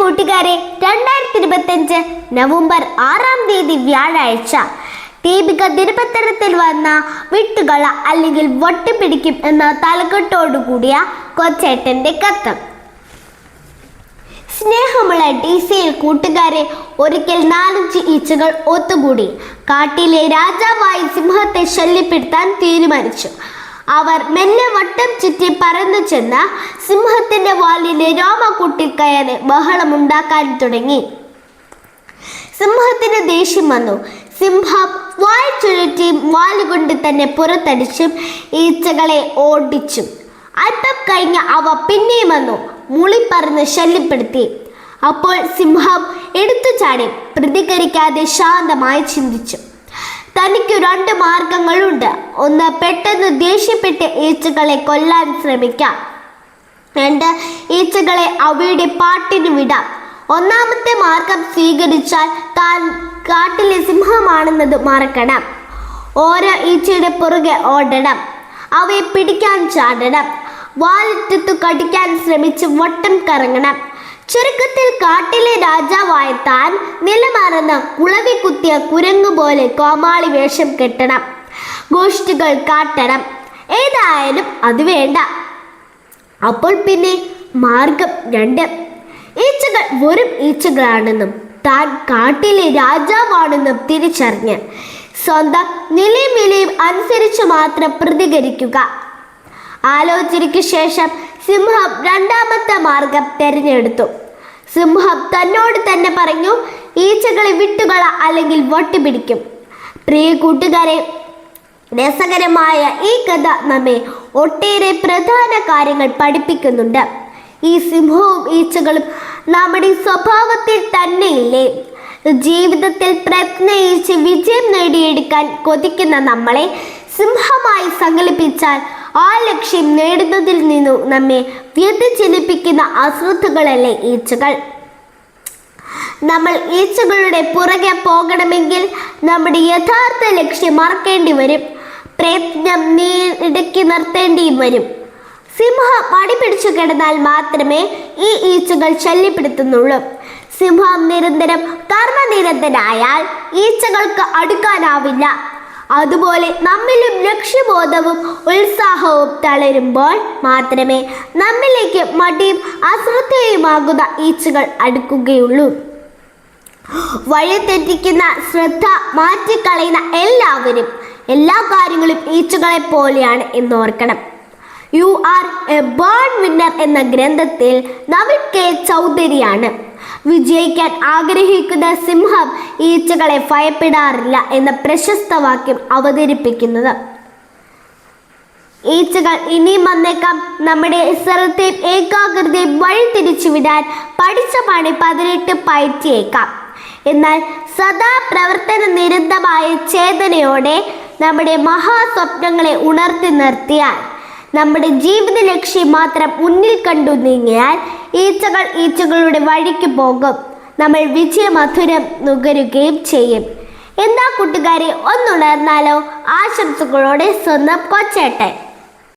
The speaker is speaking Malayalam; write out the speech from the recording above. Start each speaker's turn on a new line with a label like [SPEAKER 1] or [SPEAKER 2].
[SPEAKER 1] കൂട്ടുകാരെ രണ്ടായിരത്തി ഇരുപത്തഞ്ച് നവംബർ ആറാം തീയതി വ്യാഴാഴ്ച. ദീപിക ദിനപത്രത്തിൽ വന്ന വിട്ടുകള അല്ലെങ്കിൽ വട്ടിപ്പിടിക്കും എന്ന തലക്കെട്ടോടുകൂടിയ കൊച്ചേട്ടന്റെ കത്ത്. സ്നേഹമുള്ള ഡി സിയിൽ കൂട്ടുകാരെ ഒരിക്കൽ നാലഞ്ച് ഈച്ചകൾ ഒത്തുകൂടി. കാട്ടിലെ രാജാവായി സിംഹത്തെ ശല്യപ്പെടുത്താൻ തീരുമാനിച്ചു. അവർ മെല്ലെ വട്ടം ചുറ്റി പറന്നു ചെന്ന് സിംഹത്തിന്റെ വാലിലെ രോമക്കുട്ടി കയറി ബഹളമുണ്ടാക്കാൻ തുടങ്ങി. സിംഹത്തിന് ദേഷ്യം വന്നു. സിംഹം വായ ചുഴറ്റി വാലുകൊണ്ട് തന്നെ പുറത്തടിച്ചും ഈച്ചകളെ ഓടിച്ചു. അല്പം കഴിഞ്ഞ് അവ പിന്നെയും വന്നു. മുളിപ്പറന്ന് ശല്യപ്പെടുത്തി. അപ്പോൾ സിംഹം എടുത്തു ചാടി പ്രതികരിക്കാതെ ശാന്തമായി ചിന്തിച്ചു. തനിക്ക് രണ്ട് മാർഗങ്ങളുണ്ട്. ഒന്ന് പെട്ടെന്ന് ദേഷ്യപ്പെട്ട് ഈച്ചകളെ കൊല്ലാൻ ശ്രമിക്കാം. രണ്ട് ഈച്ചകളെ അവയുടെ പാട്ടിന് വിടാം. ഒന്നാമത്തെ മാർഗം സ്വീകരിച്ചാൽ താൻ കാട്ടിലെ സിംഹമാണെന്നത് മറക്കണം. ഓരോ ഈച്ചയുടെ പുറകെ ഓടണം. അവയെ പിടിക്കാൻ ചാടണം. വാലിറ്റത്തു കടിക്കാൻ ശ്രമിച്ച് വട്ടം കറങ്ങണം. ചുരുക്കത്തിൽ കാട്ടിലെ രാജാവായ താൻ നിലമാറുന്ന കുളവി കുത്തിയ കുരങ്ങു പോലെ കോമാളി വേഷം കെട്ടണം. ഗോഷ്ഠികൾ കാട്ടണം. ഏതായാലും അത് വേണ്ട. അപ്പോൾ പിന്നെ മാർഗം രണ്ട്. ഈച്ചകൾ വെറും ഈച്ചകളാണെന്നും താൻ കാട്ടിലെ രാജാവാണെന്നും തിരിച്ചറിഞ്ഞ് സ്വന്തം നിലയും വിലയും അനുസരിച്ച് മാത്രം പ്രതികരിക്കുക. ആലോചനയ്ക്ക് ശേഷം സിംഹം രണ്ടാമത്തെ മാർഗം തിരഞ്ഞെടുത്തു. സിംഹം തന്നോട് തന്നെ പറഞ്ഞു ഈച്ചകളെ വിട്ടുകള അല്ലെങ്കിൽ വട്ടുപിടിക്കും. പ്രിയ കൂട്ടുകാരെ രസകരമായ ഈ കഥ നമ്മെ ഒട്ടേറെ പ്രധാന കാര്യങ്ങൾ പഠിപ്പിക്കുന്നുണ്ട്. ഈ സിംഹവും ഈച്ചകളും നമ്മുടെ സ്വഭാവത്തിൽ തന്നെയില്ലേ? ജീവിതത്തിൽ പ്രയത്നിച്ച് വിജയം നേടിയെടുക്കാൻ കൊതിക്കുന്ന നമ്മളെ സിംഹമായി സങ്കല്പിച്ചാൽ ആ ലക്ഷ്യം നേടുന്നതിൽ നിന്നു നമ്മെ വ്യതിചലിപ്പിക്കുന്ന അശ്രദ്ധകളല്ലേ ഈച്ചകൾ? നമ്മൾ ഈച്ചകളുടെ പുറകെ പോകണമെങ്കിൽ നമ്മുടെ യഥാർത്ഥ ലക്ഷ്യം മറക്കേണ്ടി വരും. പ്രയത്നം നീടക്കി നിർത്തേണ്ടിയും വരും. സിംഹം മടി പിടിച്ചു കിടന്നാൽ മാത്രമേ ഈ ഈച്ചകൾ ശല്യപ്പെടുത്തുന്നുള്ളൂ. സിംഹം നിരന്തരം കർമ്മനിരന്തനായാൽ ഈച്ചകൾക്ക് അടുക്കാനാവില്ല. അതുപോലെ നമ്മിലും ലക്ഷ്യബോധവും ഉത്സാഹവും തളരുമ്പോൾ മാത്രമേ നമ്മിലേക്ക് മടിയും അശ്രദ്ധയുമാകുന്ന ഈച്ചകൾ അടുക്കുകയുള്ളൂ. വഴിതെറ്റിക്കുന്ന ശ്രദ്ധ മാറ്റിക്കളയുന്ന എല്ലാവരും എല്ലാ കാര്യങ്ങളും ഈച്ചകളെ പോലെയാണ് എന്നോർക്കണം. You are a born winner എന്ന ഗ്രന്ഥത്തിൽ നവിൻ കെ ചൗധരിയാണ്. വിജയിക്കാൻ ആഗ്രഹിക്കുന്ന സിംഹം ഈച്ചകളെ ഭയപ്പെടാറില്ല എന്ന പ്രശസ്ത വാക്യം അവതരിപ്പിക്കുന്നത്. ഈച്ചകൾ ഇനിയും വന്നേക്കാം. നമ്മുടെ ശ്രദ്ധയും ഏകാഗ്രതയും വഴി തിരിച്ചുവിടാൻ പഠിച്ച പണി പതിനെട്ട് പയറ്റിയേക്കാം. എന്നാൽ സദാ പ്രവർത്തന നിരന്തമായ ചേതനയോടെ നമ്മുടെ മഹാസ്വപ്നങ്ങളെ ഉണർത്തി നിർത്തിയാൽ നമ്മുടെ ജീവിത ലക്ഷ്യം മാത്രം മുന്നിൽ കണ്ടു നീങ്ങിയാൽ ഈച്ചകൾ ഈച്ചകളുടെ വഴിക്ക് പോകും. നമ്മൾ വിജയമധുരം നുകരുകയും ചെയ്യും. എന്താ കൂട്ടുകാരെ ഒന്നുണർന്നാലോ ആശംസകളോടെ സ്വന്തം കൊച്ചേട്ടൻ.